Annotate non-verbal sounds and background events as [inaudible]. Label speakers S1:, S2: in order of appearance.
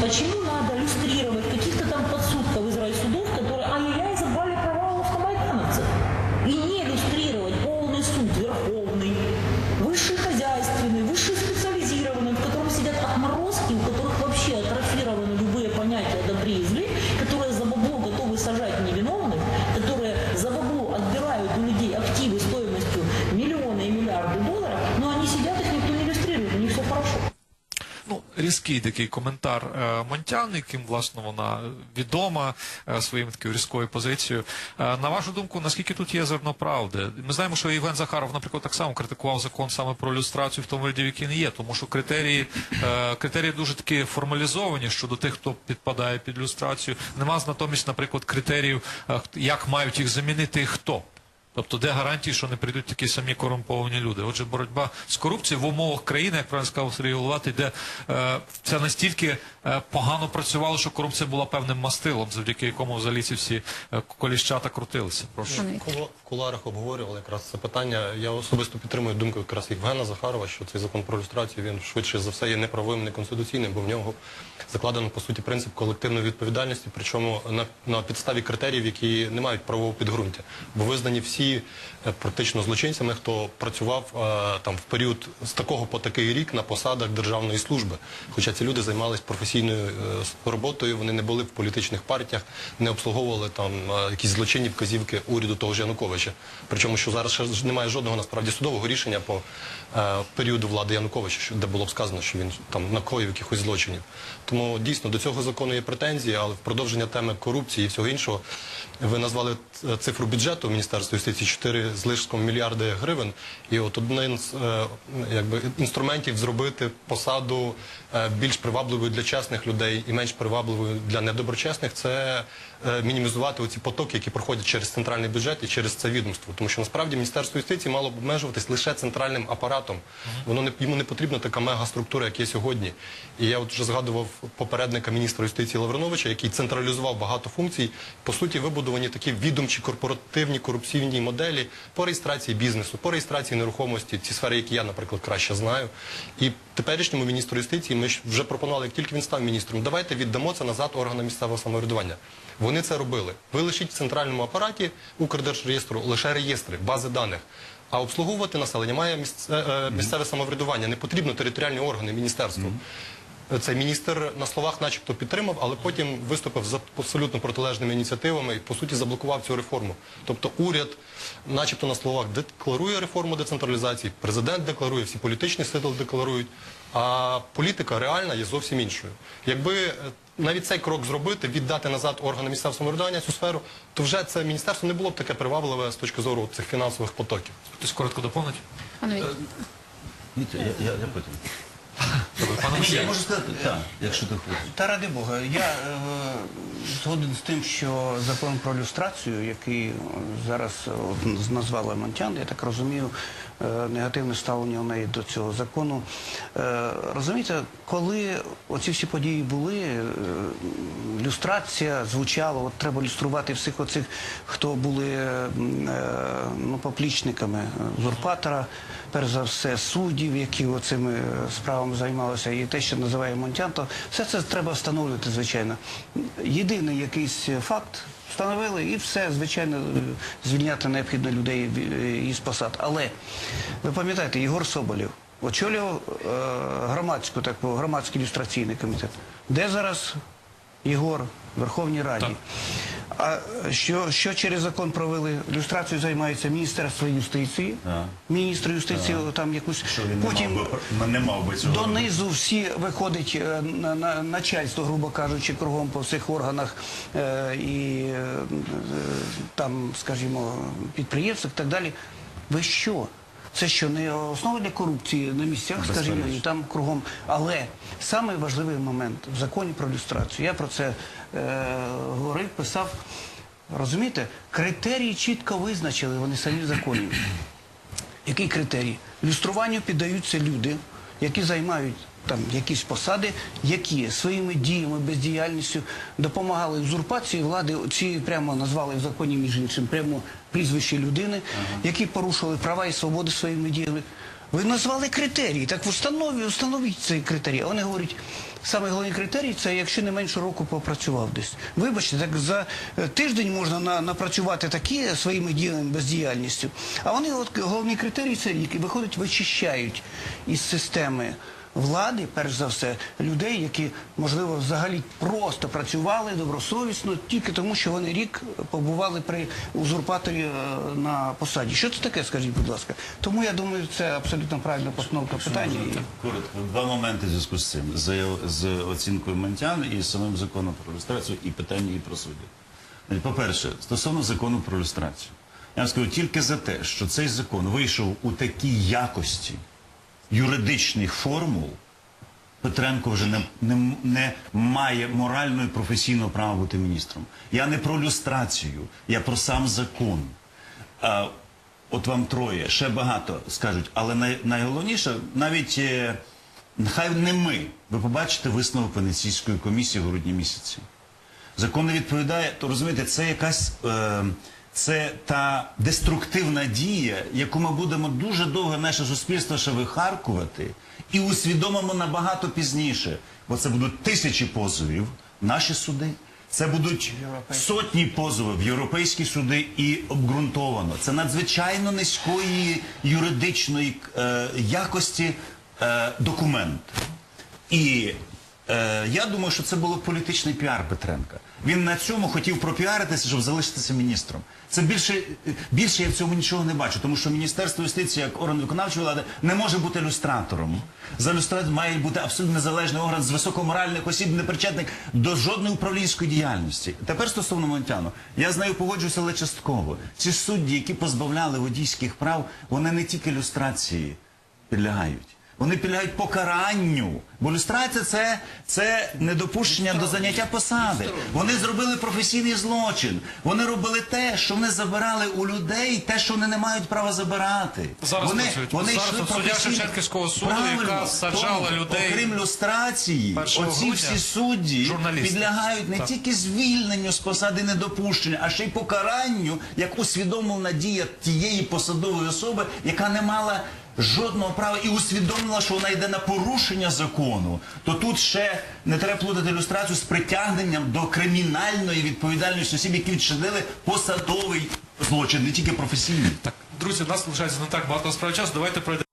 S1: Почему надо иллюстрировать каких-то там подсудков из райсудов, которые ай-яй-яй забрали права автомайдановцев? И не иллюстрировать полный суд, верховный, высший хозяйственный, высший специализированный, в котором сидят отморозки, у которых
S2: різкий такий коментар е, Монтян, яким власне вона відома е, своїм такою різкою позицією. Е, на вашу думку, наскільки тут є зерно правди? Ми знаємо, що Євген Захаров, наприклад, так само критикував закон саме про люстрацію в тому вигляді, який не є, тому що критерії, критерії дуже такі формалізовані щодо тих, хто підпадає під люстрацію. Нема натомість, наприклад, критеріїв, як мають їх замінити і хто. Тобто, де гарантії, що не прийдуть такі самі корумповані люди? Отже, боротьба з корупцією в умовах країни, як правильно сказав Сергій Головатий, де е, це настільки е, погано працювало, що корупція була певним мастилом, завдяки якому взагалі ці всі е, коліщата крутилися. Прошу.
S3: В В куларах обговорювали якраз це питання. Я особисто підтримую думку якраз Євгена Захарова, що цей закон про люстрацію він швидше за все є неправовим, неконституційним, бо в нього закладено по суті принцип колективної відповідальності, причому на, на підставі критеріїв, які не мають правового підґрунтя, бо визнані всі е, практично злочинцями, хто працював е, там в період з такого по такий рік на посадах державної служби. Хоча ці люди займалися професійною е, роботою, вони не були в політичних партіях, не обслуговували там якісь злочинні вказівки уряду того ж Януковича. Причому, що зараз ще немає жодного насправді судового рішення по періоду влади Януковича, де було б сказано, що він там накоїв якихось злочинів. Тому дійсно до цього закону є претензії, але в продовження теми корупції і всього іншого ви назвали цифру бюджету Міністерства юстиції 4 з лишком мільярди гривень. І от один з е, якби інструментів зробити посаду е, більш привабливою для чесних людей і менш привабливою для недоброчесних це мінімізувати оці потоки, які проходять через центральний бюджет і через це відомство. Тому що насправді Міністерство юстиції мало б обмежуватись лише центральним апаратом. Воно не йому не потрібна така мегаструктура, як є сьогодні. І я от вже згадував попередника міністра юстиції Лавриновича, який централізував багато функцій. По суті, вибудовані такі відомчі корпоративні корупційні моделі по реєстрації бізнесу, по реєстрації нерухомості, ці сфери, які я, наприклад, краще знаю. І теперішньому міністру юстиції ми вже пропонували, як тільки він став міністром, давайте віддамо це назад органам місцевого самоврядування. Вони це робили. Ви лишіть в центральному апараті Укрдержреєстру лише реєстри, бази даних. А обслуговувати населення має місце- е, місцеве самоврядування. Не потрібно територіальні органи, міністерство. Це міністр на словах, начебто, підтримав, але потім виступив за абсолютно протилежними ініціативами і по суті заблокував цю реформу. Тобто уряд, начебто на словах, декларує реформу децентралізації, президент декларує, всі політичні сили декларують. А політика реальна є зовсім іншою. Якби е, навіть цей крок зробити, віддати назад органи місцевого самоврядування цю сферу, то вже це міністерство не було б таке привабливе з точки зору цих фінансових потоків.
S2: Хтось коротко доповнить?
S4: Пане Віктор.
S5: Вітя, я, я, я потім. [laughs] Я можу сказати, так, якщо ти хочеш.
S6: Та ради Бога, я е, згоден з тим, що закон про люстрацію, який е, зараз е, от, назвала Монтян, я так розумію, е, негативне ставлення у неї до цього закону. Е, розумієте, коли оці всі події були, е, люстрація звучала, от треба люструвати всіх оцих, хто були е, е, ну, поплічниками е, узурпатора, перш за все суддів, які оцими е, справами займалися, і те, що називає Монтян, то все це треба встановлювати, звичайно. Єдиний якийсь факт встановили і все, звичайно, звільняти необхідно людей е, із посад. Але ви пам'ятаєте, Єгор Соболєв очолював е, громадську таку громадський ілюстраційний комітет. Де зараз Єгор в Верховній Раді? А що, що через закон провели? Люстрацію займається Міністерство юстиції,
S5: Так.
S6: міністр юстиції там якусь
S5: Що він
S6: потім
S5: не мав би, не мав би цього.
S6: донизу всі виходить е, на, на начальство, грубо кажучи, кругом по всіх органах е, і е, е, там, скажімо, підприємствах і так далі. Ви що? Це що не основа для корупції на місцях, скажімо, і там кругом. Але самий важливий момент в законі про люстрацію. Я про це е, говорив, писав. Розумієте, критерії чітко визначили вони самі в законі. [clears throat] Який критерій? Люструванню піддаються люди, які займають там якісь посади, які своїми діями, бездіяльністю допомагали узурпації влади. Ці прямо назвали в законі між іншим прямо прізвище людини, які порушували права і свободи своїми діями. Ви назвали критерії, так встанові, встановіть цей критерій. Вони говорять, саме головний критерій це якщо не менше року попрацював десь. Вибачте, так за е, тиждень можна на, напрацювати такі своїми діями бездіяльністю. А вони от головний критерій це які виходить, вичищають із системи. Влади, перш за все, людей, які можливо взагалі просто працювали добросовісно, тільки тому, що вони рік побували при узурпаторі е, на посаді. Що це таке, скажіть, будь ласка? Тому я думаю, це абсолютно правильна постановка питання.
S5: Коротко, два моменти в зв'язку з цим. З, з оцінкою Монтян і самим законом про люстрацію і питання її про суддів. По-перше, стосовно закону про люстрацію. Я вам скажу тільки за те, що цей закон вийшов у такій якості юридичних формул, Петренко вже не, не, не має морального і професійного права бути міністром. Я не про люстрацію, я про сам закон. А, от вам троє, ще багато скажуть, але най, найголовніше, навіть е, нехай не ми. Ви побачите висновок Венеційської комісії в грудні місяці. Закон не відповідає, то розумієте, це якась е, це та деструктивна дія, яку ми будемо дуже довго наше суспільство ще вихаркувати і усвідомимо набагато пізніше. Бо це будуть тисячі позовів наші суди. Це будуть сотні позовів в європейські суди і обґрунтовано. Це надзвичайно низької юридичної е, якості е, документ. І е, я думаю, що це було політичний піар Петренка. Він на цьому хотів пропіаритися, щоб залишитися міністром. Це більше, більше я в цьому нічого не бачу, тому що Міністерство юстиції, як орган виконавчої влади, не може бути люстратором. За люстратором має бути абсолютно незалежний орган з високоморальних осіб, не причетних до жодної управлінської діяльності. Тепер стосовно Монтяну, я з нею погоджуюся, але частково. Ці судді, які позбавляли водійських прав, вони не тільки люстрації підлягають. Вони підлягають покаранню. Бо люстрація це, це недопущення до заняття посади. Вони зробили професійний злочин. Вони робили те, що вони забирали у людей, те, що вони не мають права забирати.
S2: Зараз
S5: вони, вони
S2: Зараз
S5: йшли
S2: суддя. Шевченківського суду,
S5: Правильно.
S2: яка саджала
S5: Тому,
S2: людей
S5: Окрім люстрації, оці всі судді
S2: журналісти.
S5: підлягають не
S2: Так.
S5: тільки звільненню з посади недопущення, а ще й покаранню, як усвідомлена дія тієї посадової особи, яка не мала жодного права і усвідомила, що вона йде на порушення закону, то тут ще не треба плутати ілюстрацію з притягненням до кримінальної відповідальності осіб, які відчинили посадовий злочин, не тільки професійний.
S2: Так, друзі, у нас залишається не так багато справ часу. Давайте пройдемо.